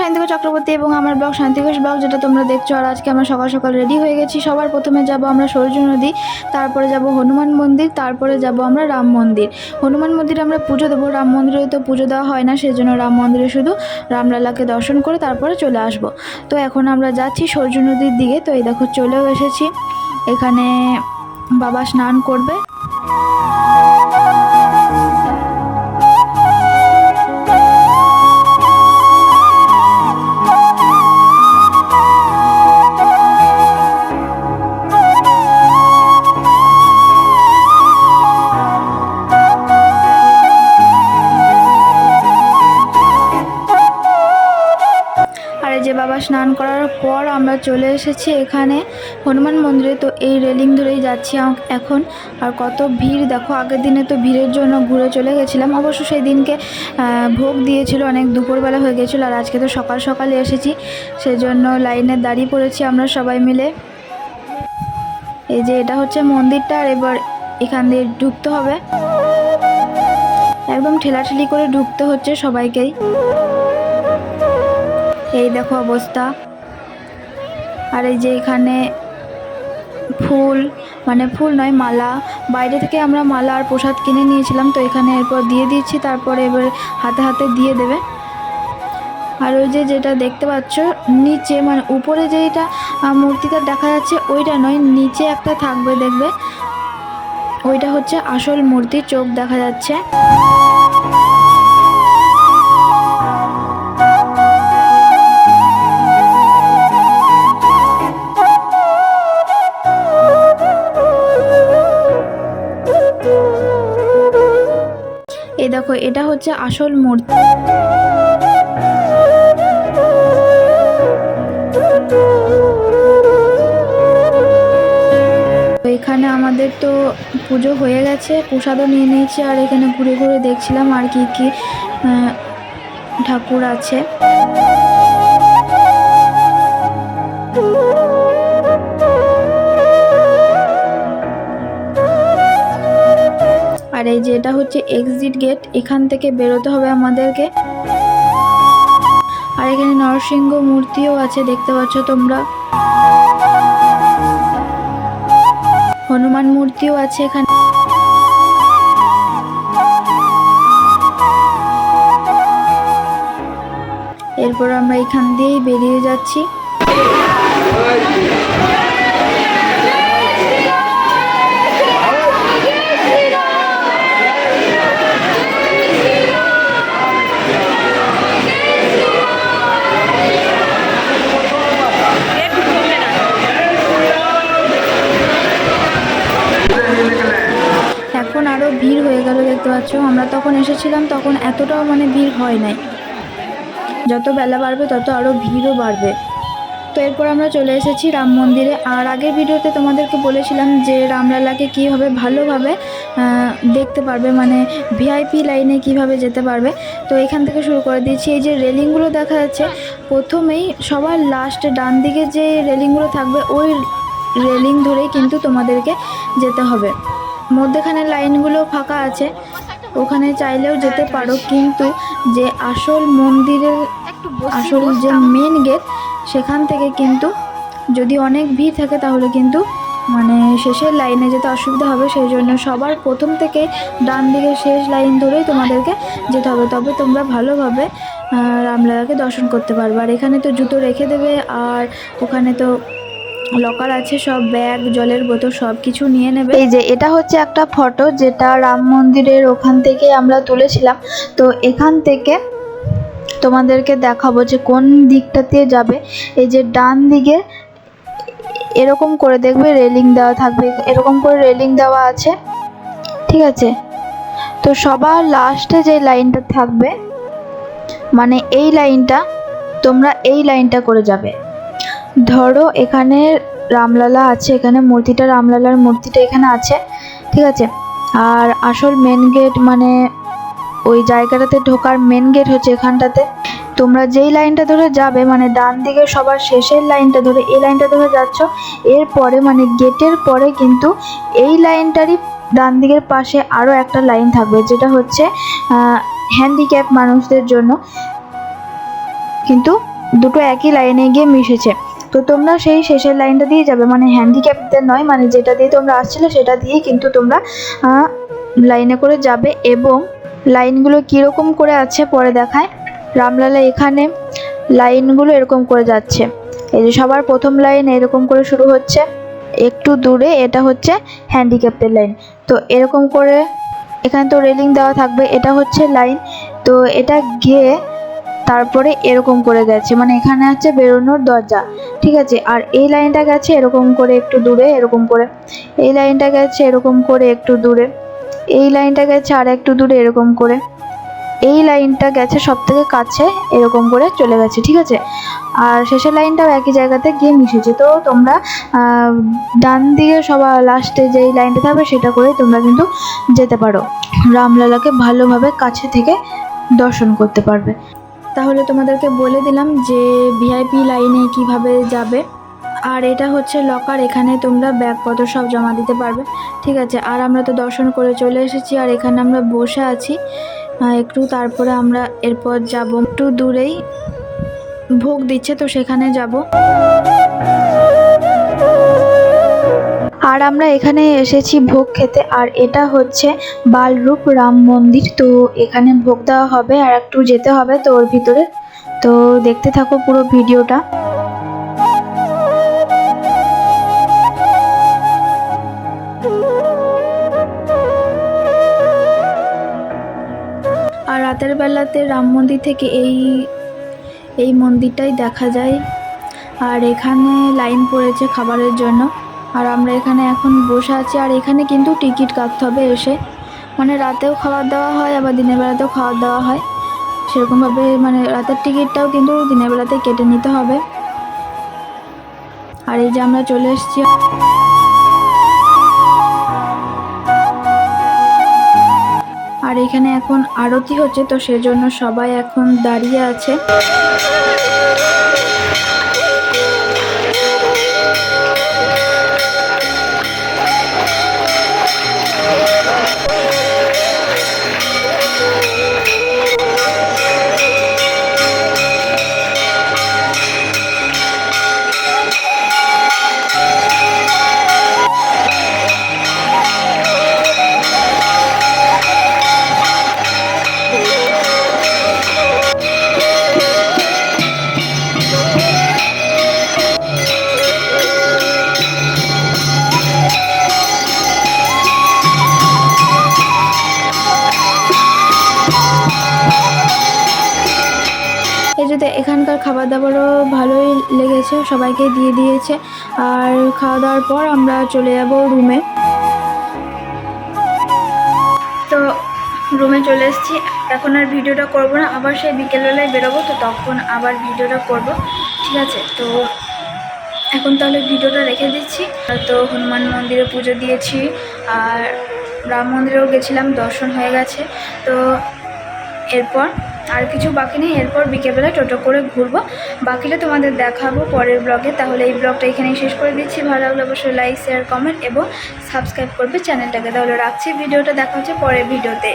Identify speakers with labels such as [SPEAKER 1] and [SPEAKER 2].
[SPEAKER 1] শান্তিকা চক্রবর্তী এবং আমার blog শান্তিঘোষ blog যেটা তোমরা দেখছ, আর আজকে আমরা সকাল সকাল রেডি হয়ে গেছি। সবার প্রথমে যাব আমরা সূর্য নদী, তারপরে যাব হনুমান মন্দির, তারপরে যাব আমরা রাম মন্দির। হনুমান মন্দিরে আমরা পুজো দেবো। রাম মন্দিরে তো পুজো দেওয়া হয় না সেই জন্য রাম মন্দিরে শুধু রামলালাকে দর্শন করে তারপরে চলে আসব। তো এখন আমরা যাচ্ছি সূর্য নদীর দিকে। তো এই দেখো চলেও এসেছি। এখানে বাবা স্নান করবে। স্নান করার পর আমরা চলে এসেছি এখানে। হনুমান মন্দিরে, তো এই রেলিং ধরেই যাচ্ছি এখন। আর কত ভিড়, দেখো আগের দিনে তো ভিড়ের জন্য ঘুরে চলে গেছিলাম। অবশ্য সেই দিনকে ভোগ দিয়েছিল, অনেক দুপুরবেলা হয়ে গেছিল, আর আজকে তো সকাল সকালে এসেছি। সেই জন্য লাইনে দাঁড়িয়ে পড়েছি আমরা সবাই মিলে। এই যে এটা হচ্ছে মন্দিরটা, আর এবার এখান দিয়ে ঢুকতে হবে। একদম ঠেলাঠেলি করে ঢুকতে হচ্ছে সবাইকেই। এই দেখো অবস্থা। আর এই যে এখানে ফুল মানে ফুল নয়, মালা। বাইরে থেকে আমরা মালা আর প্রসাদ কিনে নিয়েছিলাম, তো এখানে এরপর দিয়ে দিচ্ছি, তারপরে এবার হাতে হাতে দিয়ে দেবে। আর ওই যে যেটা দেখতে পাচ্ছ, নিচে মানে উপরে যেটা মূর্তিটা দেখা যাচ্ছে, ওইটা নয়, নিচে একটা থাকবে, দেখবে। ওইটা হচ্ছে আসল মূর্তি, চোখ দেখা যাচ্ছে। দেখো, এটা হচ্ছে আসল মূর্তি। এখানে আমাদের তো পুজো হয়ে গেছে, প্রসাদও নিয়ে নিয়েছি, আর এখানে ঘুরে ঘুরে দেখছিলাম আর কি কি ঠাকুর আছে। আর এই যে এটা হচ্ছে এক্সিট গেট এখান থেকে বেরোতে হবে আমাদেরকে। আর এখানে নরসিংহ মূর্তিও আছে, দেখতে পাচ্ছ তোমরা। হনুমান মূর্তিও আছে এখানে। এরপর আমরা এখান দিয়েই বেরিয়ে যাচ্ছি। এখন আরও ভিড় হয়ে গেল, দেখতে পাচ্ছ? আমরা তখন এসেছিলাম, তখন এতটাও মানে ভিড় হয় নাই। যত বেলা বাড়বে, তত আরও ভিড়ও বাড়বে। তো এরপর আমরা চলে এসেছি রাম মন্দিরে। আর আগের ভিডিওতে তোমাদেরকে বলেছিলাম যে রামলালাকে কীভাবে ভালোভাবে দেখতে পারবে মানে ভিআইপি লাইনে কীভাবে যেতে পারবে। তো এখান থেকে শুরু করে দিয়েছি। এই যে রেলিংগুলো দেখা যাচ্ছে, প্রথমেই সবার লাস্টে ডান দিকে যে রেলিংগুলো থাকবে, ওই রেলিং ধরেই কিন্তু তোমাদেরকে যেতে হবে। মধ্যেখানে লাইনগুলো ফাঁকা আছে। ওখানে চাইলেও যেতে পারো, কিন্তু যে আসল মন্দিরের আসল যে মেন গেট সেখান থেকে কিন্তু যদি অনেক ভিড় থাকে তাহলে কিন্তু মানে শেষের লাইনে যেতে অসুবিধা হবে। সেই জন্য সবার প্রথম থেকে ডান দিকে শেষ লাইন ধরেই তোমাদেরকে যেতে হবে। তবে তোমরা ভালোভাবে রামলালাকে দর্শন করতে পারবে। আর এখানে তো জুতো রেখে দেবে, আর ওখানে তো লকার আছে, সব ব্যাগ জলের বোতল সব কিছু নিয়ে নেবে। এই যে, এটা হচ্ছে একটা ফটো যেটা রাম মন্দিরের ওখান থেকে আমরা তুলেছিলাম। তো এখান থেকে তোমাদেরকে দেখাবো যে কোন দিকটাতে যাবে। এই যে ডান দিকে এরকম করে দেখবে রেলিং দেওয়া থাকবে। এরকম করে রেলিং দেওয়া আছে, ঠিক আছে? তো সবার লাস্টে যে লাইনটা থাকবে মানে এই লাইনটা, তোমরা এই লাইনটা করে যাবে। ধরো, এখানে রামলালা আছে, এখানে মূর্তিটা, রামলালার মূর্তিটা এখানে আছে, ঠিক আছে? আর আসল মেন গেট মানে ওই জায়গাটাতে ঢোকার মেন গেট হচ্ছে এখানটাতে। তোমরা যেই লাইনটা ধরে যাবে মানে ডান দিকে সবার শেষের লাইনটা ধরে এই লাইনটা ধরে যাচ্ছ এরপরে মানে গেটের পরে কিন্তু এই লাইনটারই ডান দিকের পাশে আরও একটা লাইন থাকবে, যেটা হচ্ছে হ্যান্ডিক্যাপ মানুষদের জন্য। কিন্তু দুটো একই লাইনে গিয়ে মিশেছে। তো তোমরা সেই শেষের লাইনটা দিয়ে যাবে। মানে হ্যান্ডিক্যাপদের নয় মানে যেটা দিয়ে তোমরা আসছিলে সেটা দিয়ে কিন্তু তোমরা লাইনে করে যাবে এবং লাইনগুলো কীরকম করে আছে পরে দেখায়। রামলালা এখানে লাইনগুলো এরকম করে যাচ্ছে। এই যে সবার প্রথম লাইন এরকম করে শুরু হচ্ছে। একটু দূরে এটা হচ্ছে হ্যান্ডিক্যাপ্টের লাইন। তো এরকম করে এখানে তো রেলিং দেওয়া থাকবে, এটা হচ্ছে লাইন। তো এটা গিয়ে তারপরে এরকম করে গেছে। মানে এখানে আছে বেরোনোর দরজা, ঠিক আছে? আর এই লাইনটা গেছে এরকম করে একটু দূরে, এরকম করে। এই লাইনটা গেছে এরকম করে একটু দূরে। এই লাইনটা গেছে আর একটু দূরে, এরকম করে। এই লাইনটা গেছে সব থেকে কাছে, এরকম করে চলে গেছে, ঠিক আছে? আর শেষের লাইনটাও একই জায়গাতে গিয়ে মিশেছে। তো তোমরা ডান দিকে সবার লাস্টে যেই লাইনটা থাকবে সেটা করে তোমরা কিন্তু যেতে পারো। রামলালাকে ভালোভাবে কাছে থেকে দর্শন করতে পারবে। তাহলে তোমাদেরকে বলে দিলাম যে ভিআইপি লাইনে কীভাবে যাবে। আর এটা হচ্ছে লকার এখানে তোমরা ব্যাগপত্র সব জমা দিতে পারবে। ঠিক আছে, আর আমরা তো দর্শন করে চলে এসেছি, আর এখানে আমরা বসে আছি। একটু তারপরে আমরা এরপর যাব। একটু দূরেই ভোগ দিচ্ছে, তো সেখানে যাব। আর আমরা এখানে এসেছি ভোগ খেতে, আর এটা হচ্ছে বালরূপ রাম মন্দির। তো এখানে ভোগ দেওয়া হবে আর একটু যেতে হবে তো ওর ভিতরে। তো দেখতে থাকো পুরো ভিডিওটা। আর রাতের বেলাতে রাম মন্দির থেকে এই এই মন্দিরটাই দেখা যায়। আর এখানে লাইন পড়েছে খাবারের জন্য। আর আমরা এখানে এখন বসে আছি, আর এখানে কিন্তু টিকিট কাটতে হবে এসে। মানে রাতেও খাবার দেওয়া হয়, আবার দিনের বেলাতেও খাবার দেওয়া হয়। সেরকমভাবে মানে রাতের টিকিটটাও কিন্তু দিনের বেলাতে কেটে নিতে হবে। আর এই যে আমরা চলে এসেছি। আর এখানে এখন আরতি হচ্ছে, তো সেজন্য সবাই এখন দাঁড়িয়ে আছে। এই এখানকার খাবার দাবারও ভালোই লেগেছে, সবাইকে দিয়ে দিয়েছে। আর খাওয়া দাওয়ার পর আমরা চলে যাব রুমে। তো রুমে চলে এসেছি। এখন আর ভিডিওটা করব না, আবার সেই বিকেলবেলায় বেরোবো, তো তখন আবার ভিডিওটা করব, ঠিক আছে? তো এখন তাহলে ভিডিওটা রেখে দিচ্ছি। তো হনুমান মন্দিরে পুজো দিয়েছি, আর রাম মন্দিরেও গেছিলাম, দর্শন হয়ে গেছে। তো এরপর আর কিছু বাকি নেই। এরপর বিকেলবেলা টোটো করে ঘুরবো। বাকিটা তোমাদের দেখাবো পরের ব্লগে। তাহলে এই ব্লগটা এখানেই শেষ করে দিচ্ছি। ভালো লাগলে অবশ্যই লাইক শেয়ার কমেন্ট এবং সাবস্ক্রাইব করবে চ্যানেলটাকে। তাহলে রাখছি। ভিডিওটা দেখা হচ্ছে পরের ভিডিওতে।